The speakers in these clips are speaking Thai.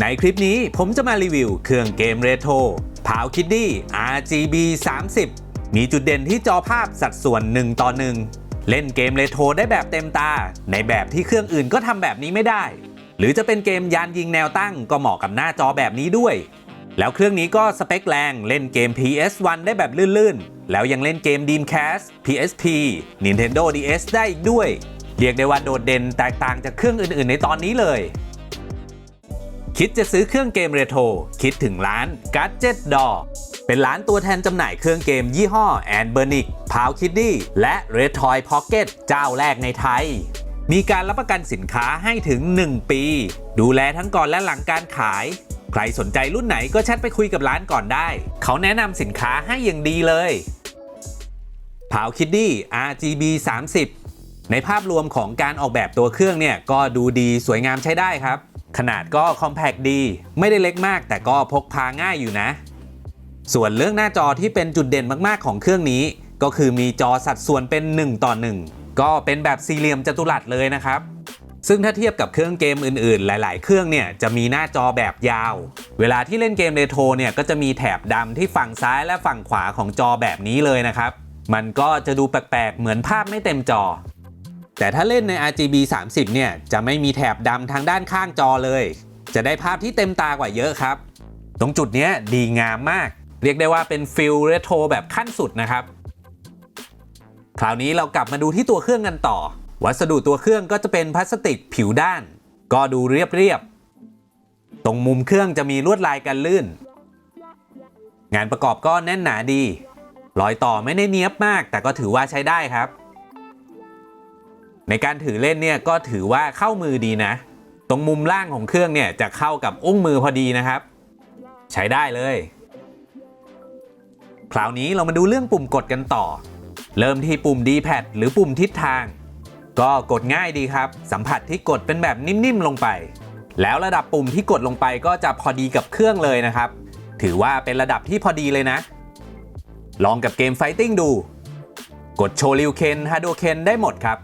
ในคลิปนี้ผมจะมารีวิวเครื่องเกมเรโทรพาวคิดดี้ RGB 30 มีจุดเด่นที่จอภาพสัดส่วน 1 ต่อ 1 เล่นเกมเรโทรได้แบบเต็มตา ในแบบที่เครื่องอื่นก็ทำแบบนี้ไม่ได้ หรือจะเป็นเกมยานยิงแนวตั้งก็เหมาะกับหน้าจอแบบนี้ด้วย แล้วเครื่องนี้ก็สเปคแรงเล่นเกม PS1 ได้แบบลื่นๆ แล้วยังเล่นเกม Dreamcast PSP Nintendo DS ได้อีกด้วย เรียกได้ว่าโดดเด่นแตกต่างจากเครื่องอื่น ๆ ในตอนนี้เลย คิดจะซื้อเครื่องเกมเรโทรคิดถึงร้าน Gadget Door เป็นร้านตัวแทนจำหน่ายเครื่องเกมยี่ห้อ a n b e r n i c p o w Kiddy และ Red Toy Pocket เจ้าแรกในไทย มีการรับประกันสินค้าให้ถึง 1 ปี ดูแลทั้งก่อนและหลังการขาย ใครสนใจรุ่นไหนก็แชทไปคุยกับร้านก่อนได้ เขาแนะนำสินค้าให้อย่างดีเลย p o w Kiddy RGB 30ในภาพรวมของการออกแบบตัวเครื่องเนี่ยก็ดูดีสวยงามใช้ได้ครับ ขนาดก็คอมแพคดี ไม่ได้เล็กมาก แต่ก็พกพาง่ายอยู่นะ ส่วนเรื่องหน้าจอที่เป็นจุดเด่นมากๆของเครื่องนี้ ก็คือมีจอสัดส่วนเป็น 1 ต่อ 1 ก็เป็นแบบสี่เหลี่ยมจัตุรัสเลยนะครับ ซึ่งถ้าเทียบกับเครื่องเกมอื่นๆ หลาย ๆ เครื่องเนี่ยจะมีหน้าจอแบบยาว เวลาที่เล่นเกมเรโทรเนี่ยก็จะมีแถบดำที่ฝั่งซ้ายและฝั่งขวาของจอแบบนี้เลยนะครับ มันก็จะดูแปลกๆ เหมือนภาพไม่เต็มจอ แต่ถ้าเล่นใน RGB 30 เนี่ย จะไม่มีแถบดำทางด้านข้างจอเลย จะได้ภาพที่เต็มตากว่าเยอะครับ ตรงจุดนี้ดีงามมาก เรียกได้ว่าเป็นฟิลเรโทรแบบขั้นสุดนะครับ คราวนี้เรากลับมาดูที่ตัวเครื่องกันต่อ วัสดุตัวเครื่องก็จะเป็นพลาสติกผิวด้าน ก็ดูเรียบๆ ตรงมุมเครื่องจะมีลวดลายกันลื่น งานประกอบก็แน่นหนาดี รอยต่อไม่ได้เนี้ยบมาก แต่ก็ถือว่าใช้ได้ครับ ในการถือเล่นเนี่ยก็ถือว่าเข้ามือดีนะ ตรงมุมล่างของเครื่องเนี่ยจะเข้ากับอุ้งมือพอดีนะครับ ใช้ได้เลย คราวนี้เรามาดูเรื่องปุ่มกดกันต่อ เริ่มที่ปุ่ม D-pad หรือปุ่มทิศทาง ก็กดง่ายดีครับ สัมผัสที่กดเป็นแบบนิ่มๆลงไป แล้วระดับปุ่มที่กดลงไปก็จะพอดีกับเครื่องเลยนะครับ ถือว่าเป็นระดับที่พอดีเลยนะ ลองกับเกมไฟติ้งดู กดโชว์ริวเคนฮาโดเคนได้หมดครับ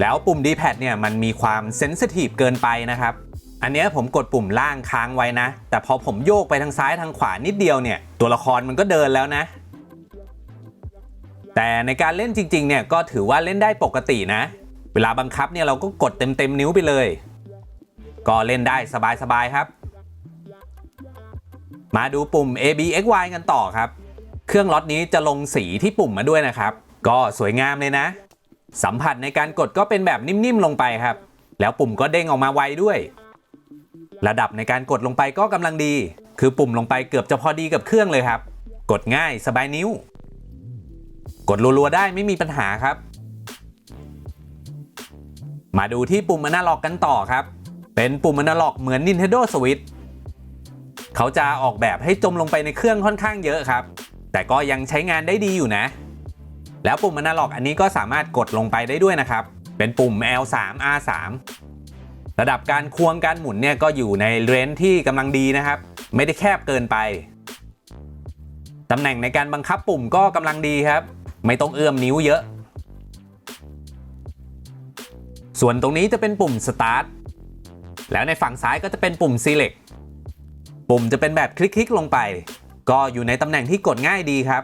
แล้วปุ่ม D-pad เนี่ยมันมีความเซนซิทีฟเกินไปนะครับ อันนี้ผมกดปุ่มล่างค้างไว้นะ แต่พอผมโยกไปทางซ้ายทางขวานิดเดียวเนี่ย ตัวละครมันก็เดินแล้วนะ แต่ในการเล่นจริง ๆ เนี่ยก็ถือว่าเล่นได้ปกตินะ เวลาบังคับเนี่ยเราก็กดเต็มๆนิ้วไปเลย ก็เล่นได้สบายๆครับ มาดูปุ่ม A B X Y กันต่อครับ เครื่องล็อตนี้จะลงสีที่ปุ่มมาด้วยนะครับ ก็สวยงามเลยนะ สัมผัสในการกดก็เป็นแบบนิ่มๆลงไปครับ แล้วปุ่มก็เด้งออกมาไวด้วย ระดับในการกดลงไปก็กำลังดี คือปุ่มลงไปเกือบจะพอดีกับเครื่องเลยครับ กดง่ายสบายนิ้ว กดรัวๆได้ไม่มีปัญหาครับ มาดูที่ปุ่มอนาล็อกกันต่อครับ เป็นปุ่มอนาล็อกเหมือน Nintendo Switch เขาจะออกแบบให้จมลงไปในเครื่องค่อนข้างเยอะครับ แต่ก็ยังใช้งานได้ดีอยู่นะ แล้วปุ่มอนาล็อกอันนี้ก็สามารถกดลงไปได้ด้วยนะครับ เป็นปุ่ม L3 R3 ระดับการควงการหมุนเนี่ยก็อยู่ในเรนจ์ที่กำลังดีนะครับ ไม่ได้แคบเกินไปตำแหน่งในการบังคับปุ่มก็กำลังดีครับ ไม่ต้องเอื้อมนิ้วเยอะ ส่วนตรงนี้จะเป็นปุ่ม Start แล้วในฝั่งซ้ายก็จะเป็นปุ่ม Select ปุ่มจะเป็นแบบคลิกๆลงไป ก็อยู่ในตำแหน่งที่กดง่ายดีครับ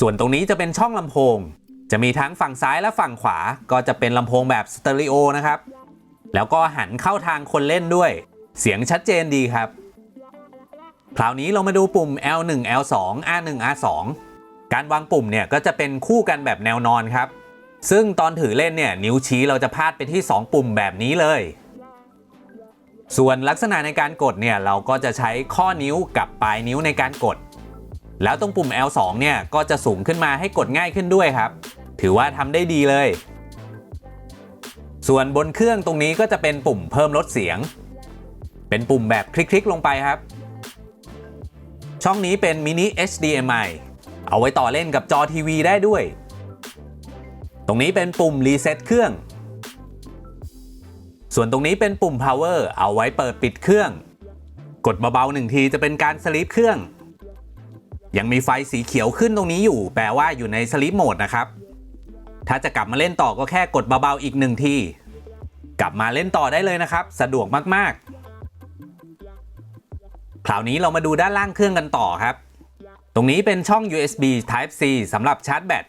ส่วนตรงนี้จะเป็นช่องลำโพง จะมีทั้งฝั่งซ้ายและฝั่งขวา ก็จะเป็นลำโพงแบบสเตอริโอนะครับ แล้วก็หันเข้าทางคนเล่นด้วย เสียงชัดเจนดีครับ คราวนี้เรามาดูปุ่ม L1 L2 R1 R2 การวางปุ่มเนี่ยก็จะเป็นคู่กันแบบแนวนอนครับ ซึ่งตอนถือเล่นเนี่ยนิ้วชี้เราจะพาดไปที่ 2 ปุ่มแบบนี้เลย ส่วนลักษณะในการกดเนี่ยเราก็จะใช้ข้อนิ้วกับปลายนิ้วในการกด แล้วตรงปุ่ม L2 เนี่ยก็จะสูงขึ้นมาให้กดง่ายขึ้นด้วยครับ ถือว่าทำได้ดีเลย ส่วนบนเครื่องตรงนี้ก็จะเป็นปุ่มเพิ่มลดเสียง เป็นปุ่มแบบคลิกๆ ลงไปครับ ช่องนี้เป็น mini HDMI เอาไว้ต่อเล่นกับจอทีวีได้ด้วย ตรงนี้เป็นปุ่มรีเซ็ตเครื่อง ส่วนตรงนี้เป็นปุ่ม power เอาไว้เปิดปิดเครื่อง กดเบาๆหนึ่งทีจะเป็นการสลีปเครื่อง ยังมีไฟสีเขียวขึ้นตรงนี้อยู่ แปลว่าอยู่ในสลีปโหมดนะครับ ถ้าจะกลับมาเล่นต่อก็แค่กดเบาๆอีกหนึ่งที กลับมาเล่นต่อได้เลยนะครับ สะดวกมากๆ คราวนี้เรามาดูด้านล่างเครื่องกันต่อครับ ตรงนี้เป็นช่อง USB Type C สำหรับชาร์จแบต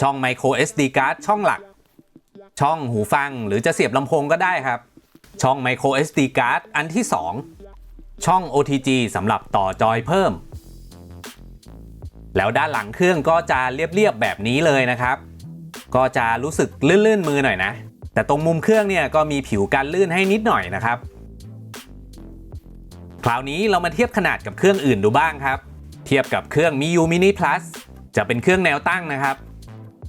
ช่อง Micro SD card ช่องหลัก ช่องหูฟังหรือจะเสียบลำโพงก็ได้ครับ ช่อง Micro SD card อันที่ 2 ช่อง OTG สำหรับต่อจอยเพิ่ม แล้วด้านหลังเครื่องก็จะเรียบๆแบบนี้เลยนะครับ ก็จะรู้สึกลื่นๆมือหน่อยนะ แต่ตรงมุมเครื่องเนี่ยก็มีผิวกันลื่นให้นิดหน่อยนะครับ คราวนี้เรามาเทียบขนาดกับเครื่องอื่นดูบ้างครับ เทียบกับเครื่อง MIU Mini Plus จะเป็นเครื่องแนวตั้งนะครับ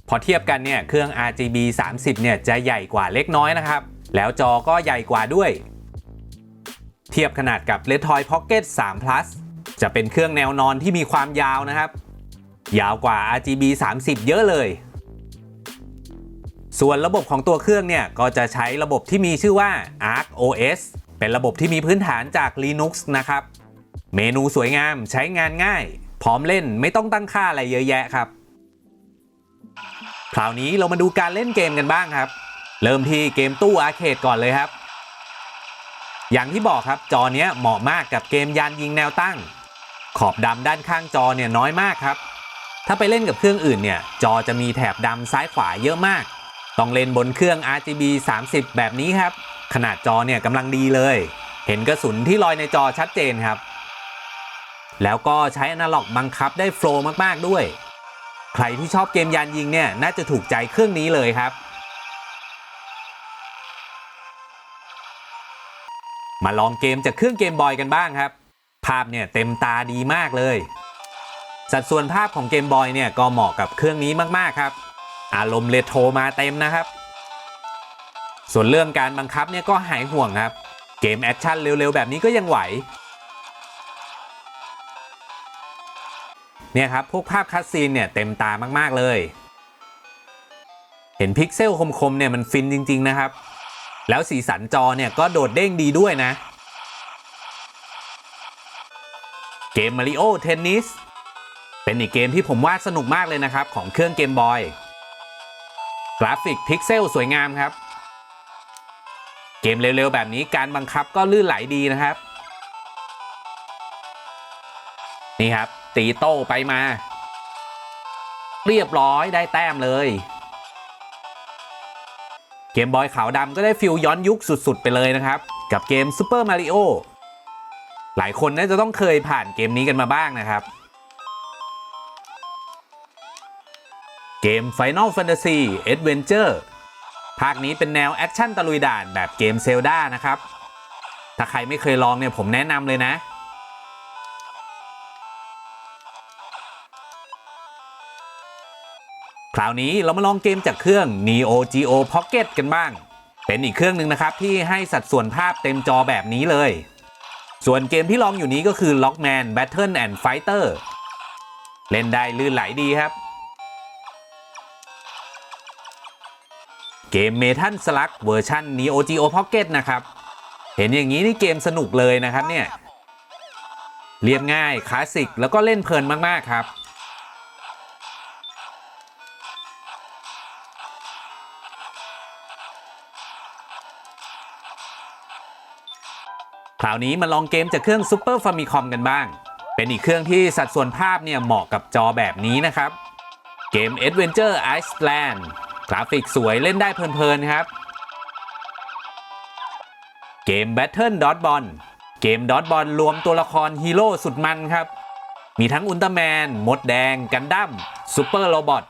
พอเทียบกันเนี่ยเครื่อง RGB 30 เนี่ยจะใหญ่กว่าเล็กน้อยนะครับ แล้วจอก็ใหญ่กว่าด้วย เทียบขนาดกับ Red Toy Pocket 3 Plus จะเป็นเครื่องแนวนอนที่มีความยาวนะครับ ยาวกว่า RGB 30 เยอะเลย ส่วนระบบของตัวเครื่องเนี่ย ก็จะใช้ระบบที่มีชื่อว่า Arc OS เป็นระบบที่มีพื้นฐานจาก Linux นะครับ เมนูสวยงามใช้งานง่าย พร้อมเล่นไม่ต้องตั้งค่าอะไรเยอะแยะครับ คราวนี้เรามาดูการเล่นเกมกันบ้างครับ เริ่มที่เกมตู้อาร์เคดก่อนเลยครับ อย่างที่บอกครับจอเนี้ยเหมาะมากกับเกมยานยิงแนวตั้ง ขอบดำด้านข้างจอเนี่ยน้อยมากครับ ถ้าไปเล่นกับเครื่องอื่นเนี่ยจอจะมีแถบดำซ้ายขวาเยอะมาก ต้องเล่นบนเครื่อง RGB 30 แบบนี้ครับ ขนาดจอเนี่ยกำลังดีเลย เห็นกระสุนที่ลอยในจอชัดเจนครับ แล้วก็ใช้อนาล็อกบังคับได้โฟล์มากๆด้วย ใครที่ชอบเกมยานยิงเนี่ยน่าจะถูกใจเครื่องนี้เลยครับ มาลองเกมจากเครื่องเกมบอยกันบ้างครับ ภาพเนี่ยเต็มตาดีมากเลย สัดส่วนภาพของเกมบอยเนี่ยก็เหมาะกับเครื่องนี้มากๆครับ อารมณ์เรโทรมาเต็มนะครับ ส่วนเรื่องการบังคับเนี่ยก็หายห่วงครับ เกมแอคชั่นเร็วๆ แบบนี้ก็ยังไหว เนี่ยครับพวกภาพคัดซีนเนี่ยเต็มตามากๆเลย เห็นพิกเซลคมๆเนี่ยมันฟินจริงๆนะครับ แล้วสีสันจอเนี่ยก็โดดเด้งดีด้วยนะ เกม Mario Tennis เเป็นอีกเกมที่ผมว่าสนุกมากเลยนะครับ ของเครื่องเกมบอย กราฟิกพิกเซลสวยงามครับ เกมเร็วๆ แบบนี้การบังคับก็ลื่นไหลดีนะครับ นี่ครับ ตีโต้ไปมา เรียบร้อยได้แต้มเลย เกมบอยขาวดำก็ได้ฟิลย้อนยุคสุดๆ ไปเลยนะครับ กับเกม Super Mario หลายคนน่าจะต้องเคยผ่านเกมนี้กันมาบ้างนะครับ เกม Final Fantasy Adventure ภาคนี้เป็นแนวแอคชั่นตะลุยด่านแบบเกมเซลดานะครับ ถ้าใครไม่เคยลองเนี่ยผมแนะนำเลยนะ คราวนี้เรามาลองเกมจากเครื่อง Neo Geo Pocket กันบ้าง เป็นอีกเครื่องหนึ่งนะครับ ที่ให้สัดส่วนภาพเต็มจอแบบนี้เลย ส่วนเกมที่ลองอยู่นี้ก็คือ Lockman Battle and Fighter เล่นได้ลื่นไหลดีครับ เกม Metal Slug เวอร์ชัน Neo Geo Pocket นะครับ เห็นอย่างนี้นี่เกมสนุกเลยนะครับเนี่ยเรียบง่ายคลาสสิกแล้วก็เล่นเพลินมาก ๆ ครับ คราวนี้มาลองเกมจากเครื่อง Super Famicom กันบ้าง เป็นอีกเครื่องที่สัดส่วนภาพเนี่ยเหมาะกับจอแบบนี้นะครับ เกม Adventure Iceland กราฟิกสวยเล่นได้เพลินๆครับ เกม Battle Dot b o l เกม Dot b o l รวมตัวละครฮีโร่สุดมันครับ มีทั้งอุลตร้าแมน มดแดง กันดั้มซูเปอร์โรบอท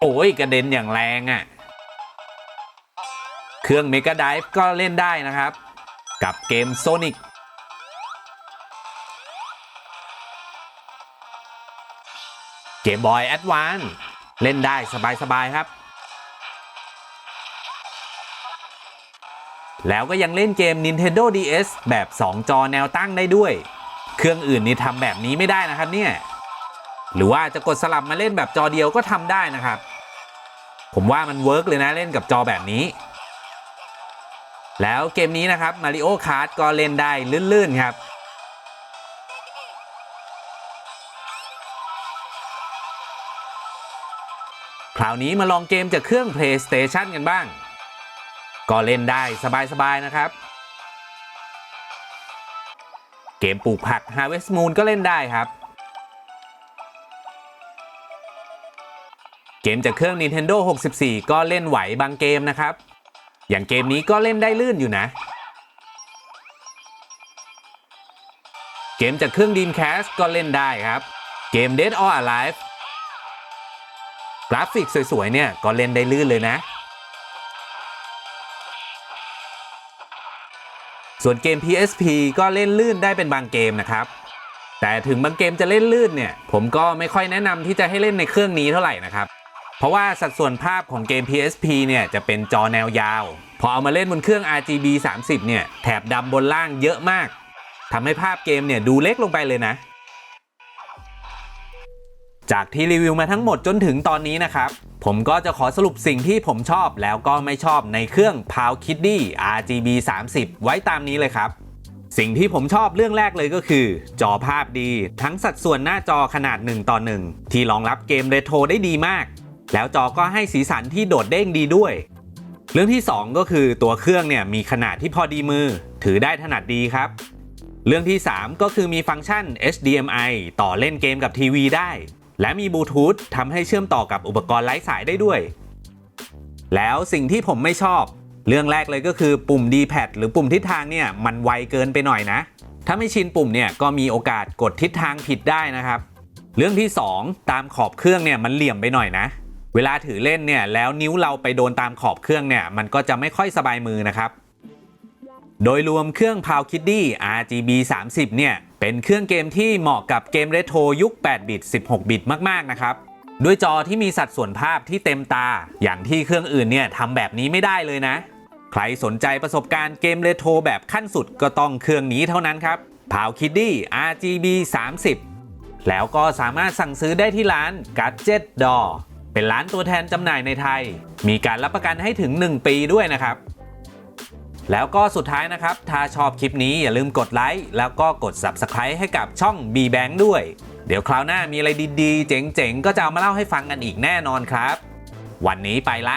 โอ้ย กระเด็นอย่างแรงอะ่ะ เครื่อง Mega Drive ก็เล่นได้นะครับ กับเกม Sonic เกมบอยแอดวานเล่นได้สบายๆครับ แล้วก็ยังเล่นเกม Nintendo DS แบบ 2 จอแนวตั้งได้ด้วย เครื่องอื่นนี่ทำแบบนี้ไม่ได้นะครับเนี่ยหรือว่าจะกดสลับมาเล่นแบบจอเดียวก็ทำได้นะครับ ผมว่ามันเวิร์กเลยนะเล่นกับจอแบบนี้ แล้วเกมนี้นะครับ Mario Kart ก็เล่นได้ลื่นๆครับ คราวนี้มาลองเกมจากเครื่อง PlayStation กันบ้าง ก็เล่นได้สบายๆนะครับ เกมปลูกผัก Harvest Moon ก็เล่นได้ครับ เกมจากเครื่อง Nintendo 64 ก็เล่นไหวบางเกมนะครับ อย่างเกมนี้ก็เล่นได้ลื่นอยู่นะ เกมจากเครื่อง Dreamcast ก็เล่นได้ครับ เกม Dead or Alive กราฟิกสวยๆเนี่ยก็เล่นได้ลื่นเลยนะ ส่วนเกม PSP ก็เล่นลื่นได้เป็นบางเกมนะครับ แต่ถึงบางเกมจะเล่นลื่นเนี่ย ผมก็ไม่ค่อยแนะนำที่จะให้เล่นในเครื่องนี้เท่าไหร่นะครับ เพราะว่าสัดส่วนภาพของเกม PSP เนี่ยจะเป็นจอแนวยาว พอเอามาเล่นบนเครื่อง RGB 30 เนี่ยแถบดำบนล่างเยอะมากทำให้ภาพเกมเนี่ยดูเล็กลงไปเลยนะ จากที่รีวิวมาทั้งหมดจนถึงตอนนี้นะครับ ผมก็จะขอสรุปสิ่งที่ผมชอบแล้วก็ไม่ชอบในเครื่อง p o w k i d d y RGB 30 ไว้ตามนี้เลยครับสิ่งที่ผมชอบเรื่องแรกเลยก็คือ จอภาพดี ทั้งสัดส่วนหน้าจอขนาด1ต่อ1ที่รองรับเกมเรโทรได้ดีมาก แล้วจอก็ให้สีสันที่โดดเด้งดีด้วย เรื่องที่ 2 ก็คือตัวเครื่องเนี่ยมีขนาดที่พอดีมือ ถือได้ถนัดดีครับ เรื่องที่ 3 ก็คือมีฟังก์ชัน HDMI ต่อเล่นเกมกับทีวีได้ และมีบลูทูธทำให้เชื่อมต่อกับอุปกรณ์ไร้สายได้ด้วย แล้วสิ่งที่ผมไม่ชอบ เรื่องแรกเลยก็คือปุ่ม D-pad หรือปุ่มทิศทางเนี่ยมันไวเกินไปหน่อยนะ ถ้าไม่ชินปุ่มเนี่ยก็มีโอกาสกดทิศทางผิดได้นะครับ เรื่องที่ 2 ตามขอบเครื่องเนี่ยมันเหลี่ยมไปหน่อยนะ เวลาถือเล่นเนี่ยแล้วนิ้วเราไปโดนตามขอบเครื่องเนี่ยมันก็จะไม่ค่อยสบายมือนะครับ โดยรวมเครื่อง p o w k i d d y RGB 30เนี่ย เป็นเครื่องเกมที่เหมาะกับเกมเรโทรยุค 8 บิต 16 บิตมากๆ นะครับ ด้วยจอที่มีสัดส่วนภาพที่เต็มตา อย่างที่เครื่องอื่นเนี่ยทำแบบนี้ไม่ได้เลยนะ ใครสนใจประสบการณ์เกมเรโทรแบบขั้นสุดก็ต้องเครื่องนี้เท่านั้นครับ p o w k i d d y RGB 30 แล้วก็สามารถสั่งซื้อได้ที่ร้าน Gadget Door เป็นร้านตัวแทนจำหน่ายในไทย มีการรับประกันให้ถึง 1 ปีด้วยนะครับ แล้วก็สุดท้ายนะครับ ถ้าชอบคลิปนี้อย่าลืมกดไลค์แล้วก็กด Subscribe ให้กับช่อง B Bank ด้วย เดี๋ยวคราวหน้ามีอะไรดีๆ เจ๋งๆ ก็จะเอามาเล่าให้ฟังกันอีกแน่นอนครับ วันนี้ไปละ